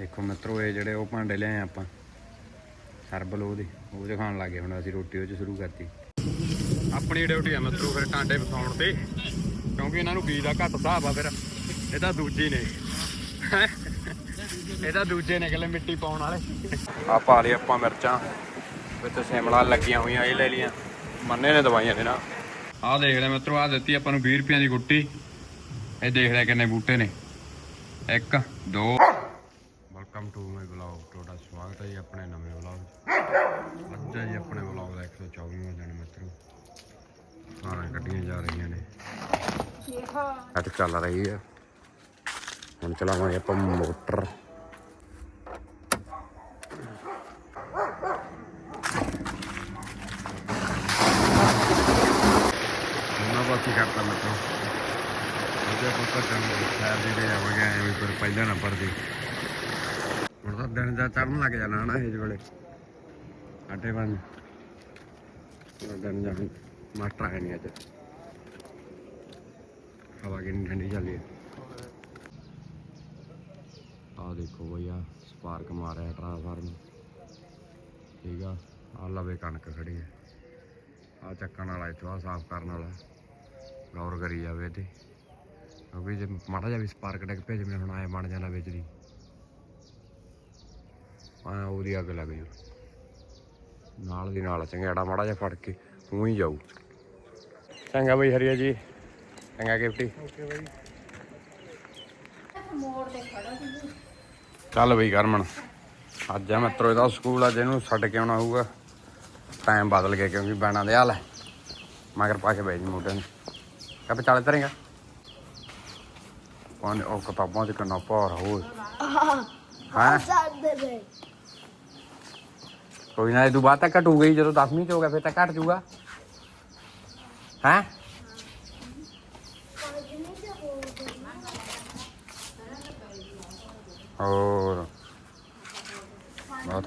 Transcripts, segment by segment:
ਦੇਖੋ ਮਿੱਤਰੋ, ਇਹ ਜਿਹੜੇ ਉਹ ਭਾਂਡੇ ਲਿਆਏ ਆਪਾਂ। ਸਰਬਲ ਉਹਦੇ ਉਹ ਦਿਖਾਉਣ ਲੱਗੇ ਹੁਣ ਅਸੀਂ ਰੋਟੀ ਉਹ ਚ ਸ਼ੁਰੂ ਕਰਤੀ। ਆਪਣੀ ਡਿਊਟੀ ਆ ਮਿੱਤਰੋ ਫਿਰ ਟਾਂਡੇ ਵਸਾਉਣ ਤੇ। ਕਿਉਂਕਿ ਇਹਨਾਂ ਨੂੰ ਬੀਜ ਦਾ ਘੱਟ ਹਿਸਾਬ ਆ ਫਿਰ। ਇਹਦਾ ਦੂਜੀ ਨੇ। ਹੈਂ? ਇਹਦਾ ਦੂਜੇ ਨੇ ਕਿਲੇ ਮਿੱਟੀ ਪਾਉਣ ਵਾਲੇ। ਆ ਪਾ ਲਈ ਆਪਾਂ ਮਿਰਚਾਂ। ਵਿੱਚ ਸਿਮਲਾ ਲੱਗੀਆਂ ਹੋਈਆਂ, ਇਹ ਲੈ ਲੀਆਂ ਮੰਨੇ ਨੇ ਦਵਾਈਆਂ ਦੇ ਨਾ ਆਹ ਦੇਖ ਲੈ ਮਿੱਤਰੋ, ਆਹ ਦਿੱਤੀ ਆਪਾਂ ਨੂੰ 20 ਰੁਪਏ ਦੀ ਗੁੱਟੀ। ਇਹ ਦੇਖ ਲੈ ਕਿੰਨੇ ਬੂਟੇ ਨੇ। ਇੱਕ, ਦੋ। ਵੈਲਕਮ ਟੂ ਮਾਈ ਵਲੌਗ ਤੁਹਾਡਾ ਸਵਾਗਤ ਹੈ ਜੀ ਆਪਣੇ ਨਵੇਂ ਵਲੌਗ ਅੱਜ ਹੈ ਜੀ ਆਪਣੇ ਵਲੌਗ ਦਾ 124ਵਾਂ ਦਿਨ ਮਿੱਤਰੋ। ਸਾਰਾ ਗੱਡੀਆਂ ਜਾ ਰਹੀਆਂ ਨੇ। ਅੱਜ ਚੱਲ ਰਹੀ ਹੈ ਹੁਣ ਚਲਾਵਾਂਗੇ ਆਪਾਂ ਮੋਟਰ। ਉਹਨਾਂ ਬਾਕੀ ਕਰਤਾ ਮਿੱਤਰੋ? ਉਹਦੇ ਪੁੱਤਰ ਚੰਗੇ ਸ਼ਹਿਰ ਦੇ ਆਵਾਂਗੇ, ਐਵੇਂ ਪਰ ਪਹਿਲਾ ਨੰਬਰ ਦੀ। ਦਿਨ ਦਾ ਚੜਨ ਲੱਗ ਜਾਣਾ ਨਾ ਇਸ ਵੇਲੇ। ਸਾਡੇ ਬਣ ਦਿਨ ਜਾਣ ਮਾਸਟਰ ਆਇਆ ਨਹੀਂ ਅੱਜ। ਹਵਾ ਕਿੰਨੀ ਠੰਡੀ ਚੱਲੀ ਹੈ। ਆਹ ਦੇਖੋ ਬਈ ਸਪਾਰਕ ਮਾਰਿਆ ਟਰਾਂਸਫਾਰਮ ਠੀਕ ਆ ਆ ਲਵੇ ਕਣਕ ਖੜੀ ਹੈ। ਆ ਚੱਕਣ ਵਾਲਾ ਇੱਥੋਂ ਆ ਸਾਫ਼ ਕਰਨ ਵਾਲਾ। ਗੌਰ ਕਰੀ ਜਾਵੇ ਤੇ। ਕਿਉਂਕਿ ਜੇ ਮਾੜਾ ਜਿਹਾ ਵੀ ਸਪਾਰਕ ਡਿੱਗ ਪਿਆ, ਜਿਵੇਂ ਹੁਣ ਆਏ ਬਣ ਜਾਣਾ ਵਿੱਚ ਦੀ। ਆ ਉਹਦੀ ਅੱਗ ਲੱਗ ਜੂ ਨਾਲ ਦੀ ਨਾਲ ਚੰਗਿਆੜਾ ਮਾੜਾ ਜਿਹਾ ਫੜ ਕੇ ਤੂੰ ਹੀ ਜਾਊ। ਚੰਗਾ ਬਈ ਹਰੀਆ ਜੀ ਚੰਗਾ ਗਿਫਟੀ। ਚੱਲ ਬਈ ਕਰਮਨ ਅੱਜ ਆ ਮਿੱਤਰੋ ਇਹਦਾ ਸਕੂਲ ਅੱਜ ਇਹਨੂੰ ਛੱਡ ਕੇ ਆਉਣਾ ਹੋਊਗਾ। ਟਾਈਮ ਬਦਲ ਗਿਆ ਕਿਉਂਕਿ ਬੈਣਾ ਦੇ ਹਾਲ ਹੈ। ਮਗਰ ਪਾ ਕੇ ਬੈਠ ਜੀ ਮੋਢੇ ਨੂੰ। ਕਬ ਚੱਲ ਤਰੇਗਾ ਪਾਣੀ ਉਹ ਕਿਤਾਬਾਂ ਚ ਕਿੰਨਾ ਭਾਰ ਹੋਏ ਹਾਂ? ਕੋਈ ਨਾ, ਇਹ ਤੋਂ ਬਾਅਦ ਤਾਂ ਘਟੂਗਾ ਹੀ, ਜਦੋਂ 10ਵੀਂ ਚ ਹੋ ਗਿਆ, ਫਿਰ ਤਾਂ ਘਟ ਜਾਊਗਾ। ਹੈ? ਹੋਰ? ਬਹੁਤ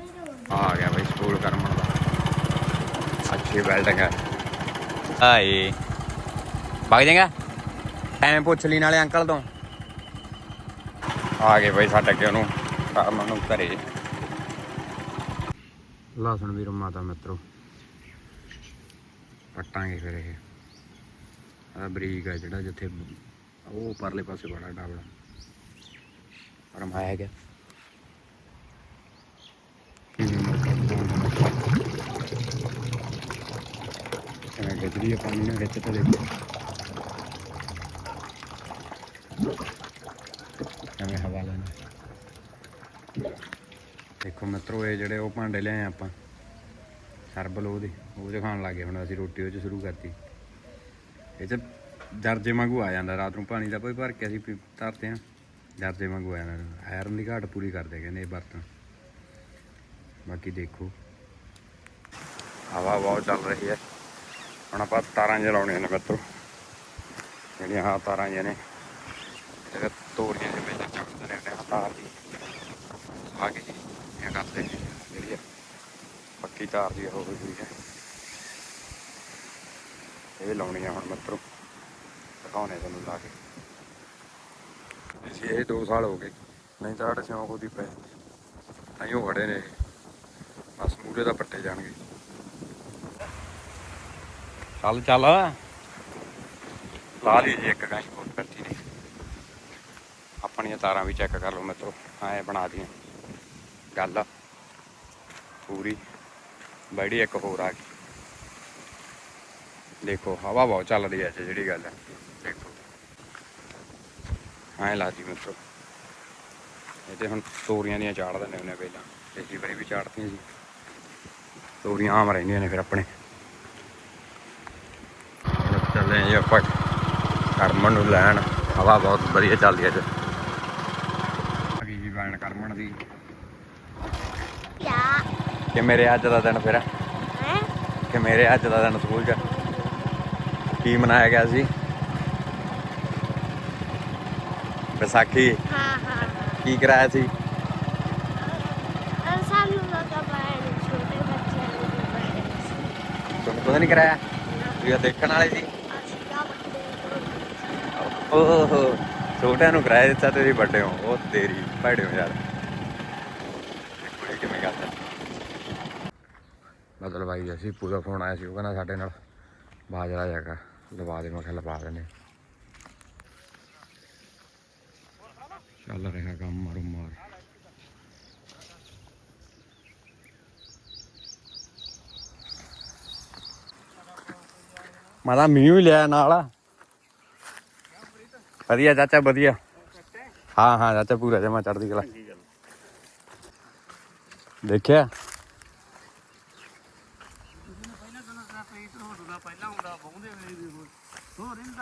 ਆ ਗਿਆ ਬਈ, ਸਕੂਲ ਕਰਮਣ ਦਾ। ਅੱਛੀ ਬਿਲਡਿੰਗ ਹੈ ਹਾਏ ਵਗ ਜਾਏਗਾ? ਟਾਈਮ ਪੁੱਛ ਲਈ ਨਾਲੇ ਅੰਕਲ ਤੋਂ। ਆ ਗਏ ਬਈ ਸਾਡੇ ਅੱਗੇ ਉਹਨੂੰ ਕਰਮਣ ਨੂੰ ਘਰੇ। ਲਸਣ ਵੀਰ ਮਾਤਾ ਮਿੱਤਰੋ। ਪੱਟਾਂਗੇ ਫਿਰ ਇਹ। ਆ ਬਰੀਕ ਆ ਜਿਹੜਾ ਜਿੱਥੇ ਉਹ ਪਰਲੇ ਪਾਸੇ ਬੜਾ ਡਾਬਲਾ। ਰਮਾਇਆ ਗਿਆ ਕਿਵੇਂ ਗੱਜਰੀ ਆ ਪਾਣੀ ਨਾਲ ਵਿੱਚ ਤਾਂ ਦੇਖੋ। ਕਿਵੇਂ ਹਵਾ ਲੈਣਾ। ਦੇਖੋ ਮਿੱਤਰੋ, ਇਹ ਜਿਹੜੇ ਉਹ ਭਾਂਡੇ ਲਿਆਏ ਆਪਾਂ। ਸਰਬਲ ਉਹਦੇ ਉਹ ਦਿਖਾਉਣ ਲੱਗੇ ਹੁਣ ਅਸੀਂ ਰੋਟੀ ਉਹ ਚ ਸ਼ੁਰੂ ਕਰਤੀ। ਇਹ ਚ ਦਰਜੇ ਵਾਂਗੂ ਆ ਜਾਂਦਾ, ਰਾਤ ਨੂੰ ਪਾਣੀ ਦਾ ਕੋਈ ਭਰ ਕੇ ਅਸੀਂ ਧਰਦੇ ਆ। ਦਰਜੇ ਵਾਂਗੂ ਆ ਜਾਂਦਾ ਆਇਰਨ ਦੀ ਘਾਟ ਪੂਰੀ ਕਰਦੇ ਕਹਿੰਦੇ ਇਹ ਬਰਤਨ। ਬਾਕੀ ਦੇਖੋ, ਹਵਾ ਬਹੁਤ ਚੱਲ ਰਹੀ ਹੈ। ਹੁਣ ਆਪਾਂ ਤਾਰਾਂ ਜਲਾਉਣੀਆਂ ਨੇ ਮਿੱਤਰੋ। ਜਿਹੜੀਆਂ ਹਾਂ ਤਾਰਾਂ ਜਿਹੀਆਂ ਨੇ ਤੋਰੀਆਂ ਜਿਵੇਂ ਚੱਕਦੇ ਨੇ ਤਾਰ ਦੀ ਆ ਕੇ ਜੀ ਇਹ ਕਰਦੇ ਨੇ ਜਿਹੜੀ ਆ ਪੱਕੀ ਤਾਰ ਦੀ ਹੋ ਗਈ ਹੈ। ਇਹ ਲਾਉਣੀ ਆ ਹੁਣ ਮਿੱਤਰੋ। ਦਿਖਾਉਣੇ ਤੁਹਾਨੂੰ ਲਾ ਕੇ। ਅਸੀਂ ਇਹ 2 ਸਾਲ ਹੋ ਗਏ। ਨਹੀਂ ਤਾਂ ਸਾਡੇ ਸ਼ੌਂਕ ਉਹਦੀ ਪਏ ਤਾਂ ਉਹ ਖੜੇ ਨੇ ਬਸ ਮੂਰੇ ਦਾ ਪੱਟੇ ਜਾਣਗੇ। ਚੱਲ ਚੱਲ। ਲਾ ਲਈ ਜੀ ਇੱਕ ਗਾਂ ਹੋਰ ਕੱਟੀ ਨੇ ਆਪਣੀਆਂ ਤਾਰਾਂ ਵੀ ਚੈੱਕ ਕਰ ਲਓ ਮਿੱਤਰੋ। ਐ ਬਣਾ ਦੀਆਂ। ਗੱਲ ਪੂਰੀ। ਬੜੀ ਇੱਕ ਹੋਰ ਆ ਗਈ। ਦੇਖੋ, ਹਵਾ ਬਹੁਤ ਚੱਲਦੀ ਐ ਅੱਜ ਜਿਹੜੀ ਗੱਲ ਹੈ। ਦੇਖੋ। ਐ ਲਾਦੀ ਮਿੱਤਰੋ। ਇਹ ਤੇ ਹੁਣ ਤੋਰੀਆਂ ਦੀਆਂ ਚਾੜ ਦਿੰਦੇ ਹੁੰਦੇ ਪਹਿਲਾਂ। ਪਿਛਲੀ ਵਾਰੀ ਵੀ ਚਾੜਤੀਆਂ ਸੀ। ਤੋਰੀਆਂ ਆਮ ਰਹਿੰਦੀਆਂ ਨੇ ਫਿਰ ਆਪਣੇ। ਚੱਲੇ ਜੀ ਆਪਾਂ। ਕਰਮਨ ਨੂੰ ਲੈਣ। ਹਵਾ ਬਹੁਤ ਵਧੀਆ ਚੱਲਦੀ ਹੈ ਅੱਜ ਅਗੀ ਜੀ ਬੈਣ ਕਰਮਨ ਦੀ। ਕਿ ਮੇਰੇ ਅੱਜ ਦਾ ਦਿਨ ਫਿਰ ਕਿ ਮੇਰੇ ਅੱਜ ਦਾ ਦਿਨ ਸਕੂਲ 'ਚ ਕੀ ਮਨਾਇਆ ਗਿਆ ਸੀ? ਵਿਸਾਖੀ। ਹਾਂ ਹਾਂ ਕੀ ਕਰਾਇਆ ਸੀ? ਹਾਂ ਸਾਨੂੰ ਲੱਗਾ ਪਾਇਆ ਛੋਟੇ ਬੱਚਿਆਂ ਨੂੰ ਵੀ ਪਾਇਆ ਤੁਹਾਨੂੰ ਪਤਾ ਨਹੀਂ ਕਰਾਇਆ? ਤੁਸੀਂ ਦੇਖਣ ਵਾਲੇ ਸੀ? ਅਸੀਂ ਤਾਂ ਵੱਡੇ ਓਹੋ ਛੋਟਿਆਂ ਨੂੰ ਕਰਾਇਆ ਦਿੱਤਾ ਤੁਸੀਂ ਵੱਡੇ ਹੋ। ਉਹ ਤੇਰੀ ਭੈੜੇ ਹੋ ਯਾਰ ਗੱਲ ਮਤਲਬ ਭਾਈ ਅਸੀਂ ਪੂਰਾ ਫੋਨ ਆਇਆ ਸੀ, ਉਹ ਕਹਿੰਦਾ ਸਾਡੇ ਨਾਲ ਬਾਜਰਾ ਜਾਗਾ ਲਵਾ ਦੇ, ਮੈਂ ਕਿਹਾ ਲਵਾ ਦਿੰਦੇ ਚੱਲ ਰਿਹਾ ਕੰਮ ਮਾਰੂ ਮਾਰ। ਮੈਂ ਤਾਂ ਮੀਂਹ ਵੀ ਲਿਆ ਨਾਲ। ਵਧੀਆ ਚਾਚਾ, ਵਧੀਆ। ਹਾਂ ਹਾਂ, ਚਾਚਾ ਪੂਰਾ ਜਮਾ ਚੜਦੀ ਕਲਾ। ਦੇਖਿਆ ਪਹਿਲਾਂ ਹੁੰਦਾ ਬਹੁੰਦੇ ਵੇਲੇ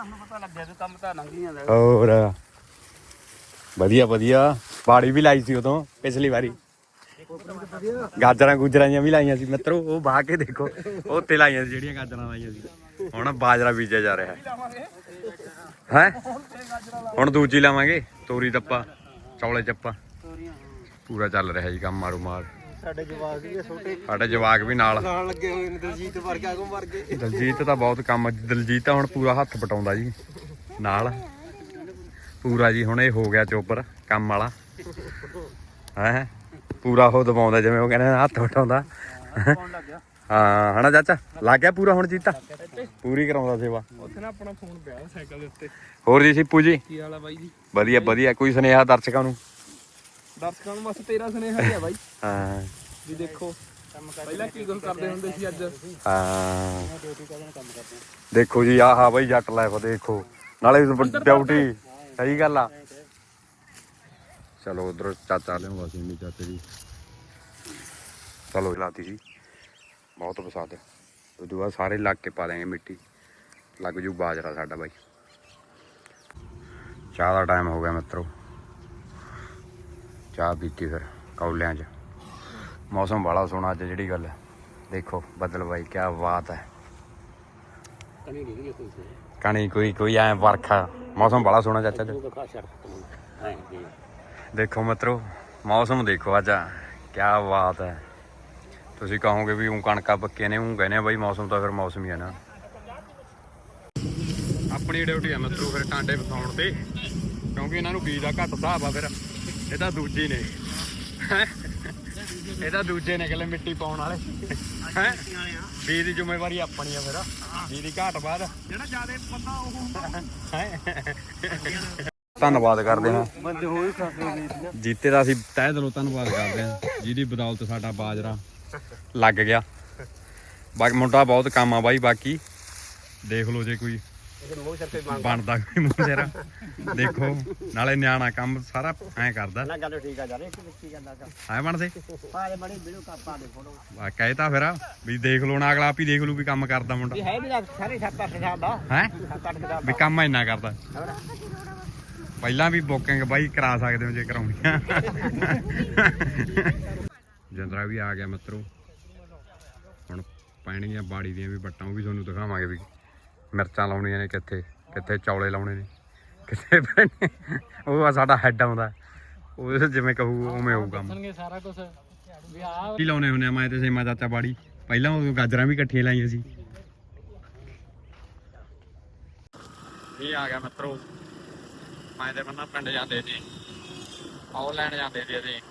ਹੋਰ ਇਹਨਾਂ ਪਤਾ ਲੱਗਿਆ ਤੇ ਕੰਮ ਤਾਂ ਲੰਘੀਆਂ ਦਾ ਹੋਰ। ਵਧੀਆ ਵਧੀਆ। ਬਾੜੀ ਵੀ ਲਾਈ ਸੀ ਉਦੋਂ, ਪਿਛਲੀ ਵਾਰੀ। ਗਾਜਰਾਂ ਗੁਜਰਾਂ ਜਿਹੀਆਂ ਵੀ ਲਾਈਆਂ ਸੀ। ਮਿੱਤਰੋ, ਉਹ ਬਾਹ ਕੇ ਦੇਖੋ ਉਹ ਉੱਤੇ ਲਾਈਆਂ ਸੀ, ਜਿਹੜੀਆਂ ਗਾਜਰਾਂ ਲਾਈਆਂ ਸੀ। ਹੁਣ ਬਾਜਰਾ ਬੀਜਿਆ ਜਾ ਰਿਹਾ ਹੈ। ਹੈ? ਹੁਣ ਦੂਜੀ ਲਾਵਾਂਗੇ, ਤੋਰੀ ਦੱਪਾ ਚੌਲੇ ਚੱਪਾ। ਪੂਰਾ ਚੱਲ ਰਿਹਾ ਜੀ, ਕੰਮ ਮਾਰੂ ਮਾਰ ਸਾਡੇ ਜਵਾਕ ਵੀ ਛੋਟੇ। ਸਾਡੇ ਜਵਾਕ ਵੀ ਨਾਲ। ਨਾਲ ਲੱਗੇ ਹੋਏ ਨੇ ਦਲਜੀਤ ਵਰਗਾ ਕੋ ਵਰਗੇ। ਦਲਜੀਤ ਤਾਂ ਬਹੁਤ ਕੰਮ ਦਲਜੀਤ ਤਾਂ ਹੁਣ ਪੂਰਾ ਹੱਥ ਪਟਾਉਂਦਾ ਜੀ ਨਾਲ। ਪੂਰਾ ਜੀ ਹੁਣ ਇਹ ਹੋ ਗਿਆ ਚੋਪਰ ਕੰਮ ਵਾਲਾ। ਹੈ? ਪੂਰਾ ਉਹ ਦਬਾਉਂਦਾ ਜਿਵੇਂ ਉਹ ਕਹਿੰਦੇ ਹੱਥ ਪਟਾਉਂਦਾ। ਹਾਂ ਹਨਾ ਚਾਚਾ? ਲੱਗ ਗਿਆ ਪੂਰਾ ਹੁਣ ਜੀਤਾ? ਪੂਰੀ ਕਰਾਉਂਦਾ ਸੇਵਾ। ਉੱਥੇ ਨਾ ਆਪਣਾ ਫੋਨ ਪਿਆ ਸਾਈਕਲ ਦੇ ਉੱਤੇ। ਹੋਰ ਜੀ ਸੀਪੂ ਜੀ? ਕੀ ਹਾਲ ਆ ਬਾਈ ਜੀ? ਵਧੀਆ ਵਧੀਆ। ਕੋਈ ਸੁਨੇਹਾ ਦਰਸ਼ਕਾਂ ਨੂੰ? ਦਰਸ਼ਕਾਂ ਨੂੰ ਬਸ ਤੇਰਾ ਸੁਨੇਹਾ ਹੀ ਆ ਬਾਈ। ਹਾਂ। ਵੀ ਦੇਖੋ ਪਹਿਲਾਂ ਕੀ ਕੁਝ ਕਰਦੇ ਹੁੰਦੇ ਸੀ ਅੱਜ? ਹਾਂ। ਦੇਖੋ ਜੀ ਆਹ ਬਈ ਜੱਟ ਲਾਈਫ ਦੇਖੋ। ਨਾਲੇ ਡਿਊਟੀ ਸਹੀ ਗੱਲ ਆ। ਚਲੋ ਉਧਰ ਚਾਚਾ ਲਿਆਉਂਦਾ ਸੀ ਨਹੀਂ ਚਾਚੇ ਦੀ। ਚਲੋ ਲਾਤੀ ਜੀ। ਬਹੁਤ ਪਸੰਦ ਉਦੋਂ ਬਾਅਦ ਸਾਰੇ ਲੱਗ ਕੇ ਪਾ ਦੇਂਗੇ ਮਿੱਟੀ। ਲੱਗ ਜੂ ਬਾਜਰਾ ਸਾਡਾ ਬਾਈ। ਚਾਹ ਦਾ ਟਾਈਮ ਹੋ ਗਿਆ ਮਿੱਤਰੋ। ਚਾਹ ਪੀਤੀ ਫਿਰ ਕੌਲਿਆਂ 'ਚ। ਮੌਸਮ ਬੜਾ ਸੋਹਣਾ ਅੱਜ ਜਿਹੜੀ ਗੱਲ ਦੇਖੋ ਬੱਦਲ ਬਾਈ ਕੀ ਬਾਤ ਹੈ। ਕਣੀ ਕੋਈ। ਕੋਈ ਐ ਵਰਖਾ। ਮੌਸਮ ਬੜਾ ਸੋਹਣਾ ਚਾਚਾ ਜੀ। ਦੇਖੋ ਮਿੱਤਰੋ ਮੌਸਮ ਦੇਖੋ ਅੱਜ। ਕੀ ਬਾਤ ਹੈ। ਤੁਸੀਂ ਕਹੋਗੇ ਵੀ ਉਹ ਕਣਕਾਂ ਪੱਕੀਆਂ ਨੇ ਉਹ ਕਹਿੰਦੇ ਆ ਬਾਈ ਮੌਸਮ ਤਾਂ ਫਿਰ ਮੌਸਮ ਹੀ ਹੈ ਨਾ। ਆਪਣੀ ਡਿਊਟੀ ਆ ਮਿੱਤਰੋ ਫਿਰ ਟਾਂਡੇ ਫਸਾਉਣ ਤੇ। ਕਿਉਂਕਿ ਇਹਨਾਂ ਨੂੰ ਬੀਜ ਦਾ ਘੱਟ ਹਿਸਾਬ ਆ ਫਿਰ। ਇਹ ਤਾਂ ਦੂਜੇ ਨੇ। ਇਹ ਤਾਂ ਦੂਜੇ ਨੇ ਕਹਿੰਦੇ ਮਿੱਟੀ ਪਾਉਣ ਵਾਲੇ। ਹੈ? ਬੀਜ ਦੀ ਜ਼ਿੰਮੇਵਾਰੀ ਆਪਣੀ ਆ ਫਿਰ। ਬੀਜ ਦੀ ਘਾਟ ਬਾਅਦ। ਜਿਹੜਾ ਜ਼ਿਆਦਾ ਪਤਾ ਉਹ ਹੁੰਦਾ। ਧੰਨਵਾਦ ਕਰਦੇ ਹਾਂ। ਬੰਦੇ ਹੋਈ ਖਾਸੇ ਜੀਤੇ ਦਾ ਅਸੀਂ ਤਹਿ ਦਿਲੋਂ ਧੰਨਵਾਦ ਕਰਦੇ ਹਾਂ। ਜਿਹਦੀ ਬਦੌਲਤ ਸਾਡਾ ਬਾਜਰਾ ਲੱਗ ਗਿਆ। ਬਾਕੀ ਮੁੰਡਾ ਬਹੁਤ ਕੰਮ ਆ ਬਾਈ ਬਾਕੀ ਦੇਖ ਲਓ ਜੇ ਕੋਈ ਮੋਹ ਸਿਰ ਤੇ ਮੰਗ ਬਣਦਾ ਕੋਈ ਮੂੰਹ ਸਿਰ ਦੇਖੋ ਨਾਲੇ ਨਿਆਣਾ ਕੰਮ ਸਾਰਾ ਐ ਕਰਦਾ। ਨਾ ਗੱਲ ਠੀਕ ਆ ਜਾ ਇੱਕ ਕੀ ਗੱਲ ਆ ਐ ਬਣਦੇ? ਪਾਲੇ ਬੜੀ ਵੀਡੀਓ ਕਾਪਾ ਦੇ ਫੋਟੋ। ਆ ਕਹੇ ਤਾਂ ਫਿਰ ਵੀ ਦੇਖ ਲਓ ਨਾ ਅਗਲਾ ਆਪ ਹੀ ਦੇਖ ਲੂ ਵੀ ਕੰਮ ਕਰਦਾ ਮੁੰਡਾ। ਵੀ ਹੈ ਵੀ ਲੱਗ ਸਾਰੇ ਸੱਤ ਅੱਠ ਸਾਲ ਦਾ। ਹੈ? ਸੱਤ ਅੱਠ ਦਾ। ਵੀ ਕੰਮ ਇੰਨਾ ਕਰਦਾ। ਪਹਿਲਾਂ ਵੀ ਬੁਕਿੰਗ ਬਾਈ ਕਰਾ ਸਕਦੇ ਹੋ ਜੇ ਕਰਾਉਣੀ ਆ ਜੰਦਰਾ ਵੀ ਆ ਗਿਆ ਮਿੱਤਰੋ। ਹੁਣ ਪੈਣਗੀਆਂ ਬਾੜੀ ਦੀਆਂ ਵੀ ਬੱਟਾਂ ਉਹ ਵੀ ਤੁਹਾਨੂੰ ਦਿਖਾਵਾਂਗੇ ਵੀ। ਮਿਰਚਾਂ ਲਾਉਣੀਆਂ ਨੇ ਕਿੱਥੇ ਕਿੱਥੇ ਚੌਲੇ ਲਾਉਣੇ ਨੇ ਕਿੱਥੇ ਉਹ ਆ ਸਾਡਾ ਹੈੱਡ ਆਉਂਦਾ। ਉਹ ਜਿਵੇਂ ਕਹੂ ਉਵੇਂ ਹੋਊ ਕੰਮ। ਸੁਣਗੇ ਸਾਰਾ ਕੁਝ ਵੀ ਆ ਕੀ ਲਾਉਣੇ ਹੁੰਦੇ ਆ? ਮੈਂ ਤੇ ਸੇਮਾ ਚਾਚਾ ਬਾੜੀ। ਪਹਿਲਾਂ ਉਹ ਗਾਜਰਾਂ ਵੀ ਇਕੱਠੀਆਂ ਲਾਈਆਂ ਸੀ। ਇਹ ਆ ਗਿਆ ਮਿੱਤਰੋ। ਮੈਂ ਤੇ ਬੰਨਾ ਪਿੰਡ ਜਾਂਦੇ ਸੀ। ਆਉ ਲੈਣ ਜਾਂਦੇ ਸੀ ਅਸੀਂ।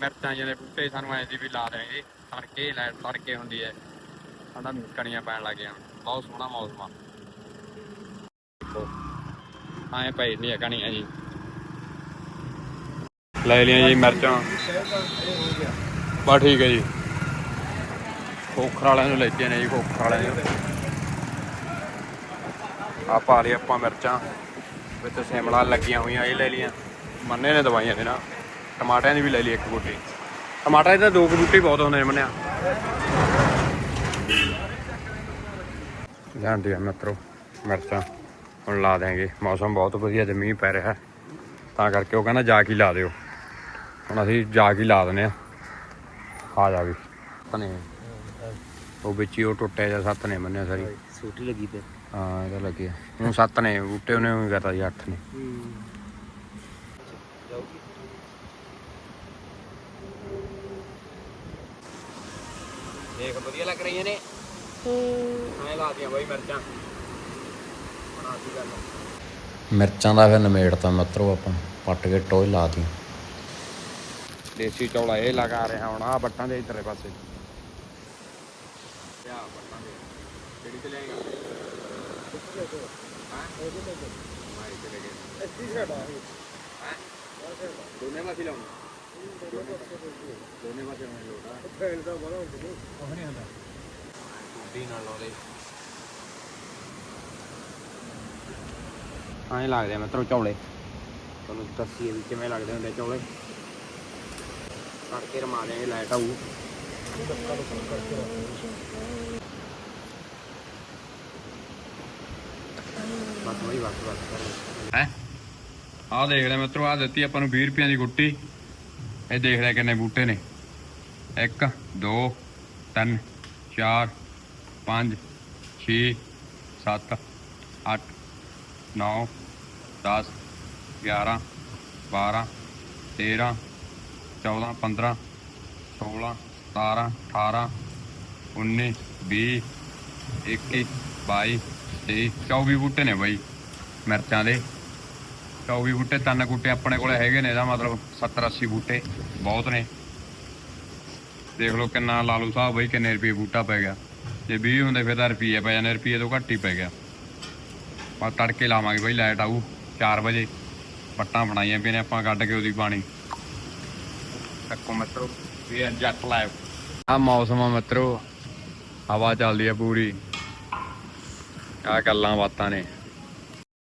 ਮਿਰਚਾਂ ਜਿਹੇ ਦੇ ਬੂਟੇ ਸਾਨੂੰ ਐਂ ਸੀ ਵੀ ਲਾ ਦੇਣਗੇ। ਤੜਕੇ ਲੈ ਤੜਕੇ ਹੁੰਦੀ ਹੈ ਸਾਡਾ ਕਣੀਆਂ ਪੈਣ ਲੱਗ ਗਿਆ ਬਹੁਤ ਸੋਹਣਾ ਮੌਸਮ ਆ। ਦੇਖੋ ਪਈ ਨਹੀਂ ਕਣੀਆਂ ਜੀ। ਲੈ ਲਈਆਂ ਜੀ ਮਿਰਚਾਂ। ਬਾ ਠੀਕ ਹੈ ਜੀ। ਖੋਖਰ ਵਾਲਿਆਂ ਨੂੰ ਲੈਤੀਆਂ ਨੇ ਜੀ, ਖੋਖਰ ਵਾਲਿਆਂ ਨੂੰ। ਆ ਪਾ ਲਈ ਆਪਾਂ ਮਿਰਚਾਂ। ਵਿੱਚ ਸਿਮਲਾ ਲੱਗੀਆਂ ਹੋਈਆਂ, ਇਹ ਲੈ ਲਈਆਂ। ਮੰਨੇ ਨੇ ਦਵਾਈਆਂ ਦੇ ਨਾ ਟਮਾਟਰਾਂ ਦੀ ਵੀ ਲੈ ਲਈ ਇੱਕ ਬੂਟੀ। ਟਮਾਟਰ ਦੇ ਤਾਂ ਦੋ ਕੁ ਬਹੁਤ ਹੁੰਦੇ ਨੇ ਮੰਨਿਆ। ਜਾਂਦੇ ਆ ਮਿੱਤਰੋ ਮਿਰਚਾਂ ਹੁਣ ਲਾ ਦੇਾਂਗੇ ਮੌਸਮ ਬਹੁਤ ਵਧੀਆ ਤੇ ਮੀਂਹ ਪੈ ਰਿਹਾ। ਤਾਂ ਕਰਕੇ ਉਹ ਕਹਿੰਦਾ ਜਾ ਕੇ ਲਾ ਦਿਓ। ਹੁਣ ਅਸੀਂ ਜਾ ਕੇ ਲਾ ਦਿੰਦੇ ਆ। ਆ ਜਾ ਵੀ। ਤਨੇ ਉਹ ਵਿੱਚ ਹੀ ਉਹ ਟੁੱਟਿਆ ਜਾਂ ਸੱਤ ਨੇ ਮੰਨਿਆ ਸਾਰੀ। ਛੋਟੀ ਲੱਗੀ ਤੇ ਹਾਂ ਇਹਦਾ ਲੱਗਿਆ ਹੁਣ ਸੱਤ ਨੇ ਬੂਟੇ ਉਹਨੇ ਵੀ ਕਰਤਾ ਜੀ ਅੱਠ ਨੇ। ਦੇਖ ਵਧੀਆ ਲੱਗ ਰਹੀਆਂ ਨੇ। ਹੂੰ। ਲਾਤੀਆਂ ਬਾਈ ਮਿਰਚਾਂ। ਮਿਰਚਾਂ ਦਾ ਫਿਰ ਨਮੇੜਤਾ ਮਿੱਤਰੋ ਆਪਾਂ ਪੱਟ ਕੇ ਟੋਏ ਲਾਤੀਆਂ। ਦੇਸੀ ਚੌਲਾ ਇਹ ਲਗਾ ਰਿਹਾ ਹੁਣ ਆ ਬੱਟਾਂ ਦੇ ਇਧਰਲੇ ਪਾਸੇ। ਕਿਆ ਬੱਟਾਂ ਦੇ। ਕਿਹੜੀ ਤੇ ਲੈਂਗਾ ਹਾਂ? ਮਾਈ ਚਲੇ ਗਏ ਐਸੀ ਸਾਡਾ ਹਾਂ? ਦੋਨੇ ਪਾਸੇ ਲਾਉਣਾ। ਦੋਨੇ ਪਾਸੇ ਲਾਉਣਾ ਲੋਟਾ ਫੈਲ ਦਾ ਬੜਾ ਹੁੰਦਾ। ਉਹ ਨਹੀਂ ਹੁੰਦਾ ਟੁੱਟੀ ਨਾਲ ਲਾਉਂਦੇ ਐਂ ਲੱਗਦੇ ਆ ਮਿੱਤਰੋ ਚੌਲੇ। ਤੁਹਾਨੂੰ ਦੱਸੀਏ ਵੀ ਕਿਵੇਂ ਲੱਗਦੇ ਹੁੰਦੇ ਚੌਲੇ। ਕਰਕੇ ਰਮਾ ਦੇਗੇ ਲਾਈਟ ਆਊ। ਬਸ ਵਹੀ ਬਸ ਬਸ। ਹੈ? ਆਹ ਦੇਖ ਲੈ ਮਿੱਤਰੋ, ਆਹ ਦਿੱਤੀ ਆਪਾਂ ਨੂੰ 20 ਰੁਪਏ ਦੀ ਗੁੱਟੀ। ਇਹ ਦੇਖ ਲੈ ਕਿੰਨੇ ਬੂਟੇ ਨੇ। 1 2 3 4 5 6 7 8 9 10 11 12 13 14 15 16 17 18 19 20 21 22 23 24 ਬੂਟੇ ਨੇ ਬਾਈ ਮਿਰਚਾਂ ਦੇ। 24 ਬੂਟੇ ਤਿੰਨ ਬੂਟੇ ਆਪਣੇ ਕੋਲੇ ਹੈਗੇ ਨੇ, ਇਹਦਾ ਮਤਲਬ 70 80 ਬੂਟੇ ਬਹੁਤ ਨੇ। ਦੇਖ ਲਓ ਕਿੰਨਾ ਲਾਲੂ ਸਾਹਿਬ ਬਈ, ਕਿੰਨੇ ਰੁਪਏ ਬੂਟਾ ਪੈ ਗਿਆ। ਜੇ 20 ਹੁੰਦੇ ਫਿਰ ਤਾਂ ਰੁਪਏ ਪੈ ਜਾਂਦੇ ਰੁਪਏ ਤੋਂ ਘੱਟ ਹੀ ਪੈ ਗਿਆ। ਪਰ ਤੜਕੇ ਲਾਵਾਂਗੇ ਬਈ ਲਾਈਟ ਆਊ 4 ਵਜੇ। ਪੱਟਾਂ ਬਣਾਈਆਂ ਪਈਆਂ ਨੇ, ਆਪਾਂ ਕੱਢ ਕੇ ਉਹਦੀ ਪਾਣੀ। ਚੱਕੋ ਮਿੱਤਰੋ ਵੀ ਜੱਟ ਲਾਈਵ ਆ ਮੌਸਮ ਆ ਮਿੱਤਰੋ, ਹਵਾ ਚੱਲਦੀ ਆ ਪੂਰੀ। ਆ ਗੱਲਾਂ ਬਾਤਾਂ ਨੇ।